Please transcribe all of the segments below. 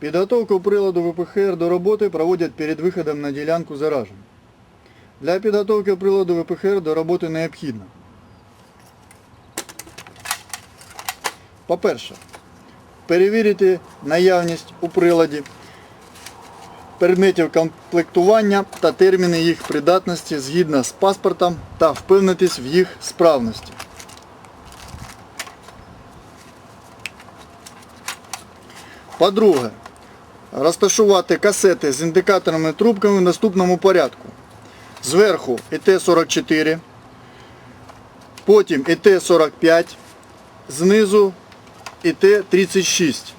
Підготовку приладу ВПХР до роботи проводять перед виходом на ділянку заражень. Для підготовки приладу ВПХР до роботи необхідно. По-перше, перевірити наявність у приладі предметів комплектування та терміни їх придатності згідно з паспортом та впевнитись в їх справності. По-друге, розташувати касети з індикаторними трубками в наступному порядку. Зверху ІТ-44, потім ІТ-45, знизу ІТ-36.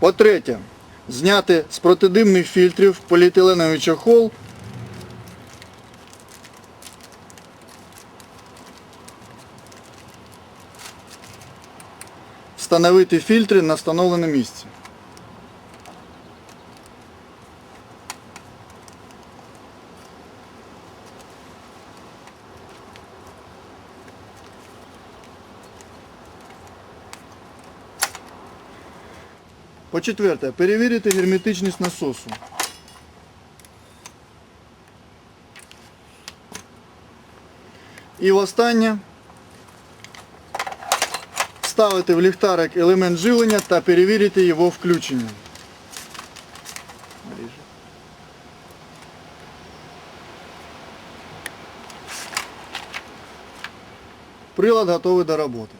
По-третє, зняти з протидимних фільтрів поліетиленовий чохол встановити фільтри на встановлене місце. По-четверте, перевірити герметичність насосу. І останнє вставити в ліхтарик елемент живлення та перевірити його включення. Прилад готовий до роботи.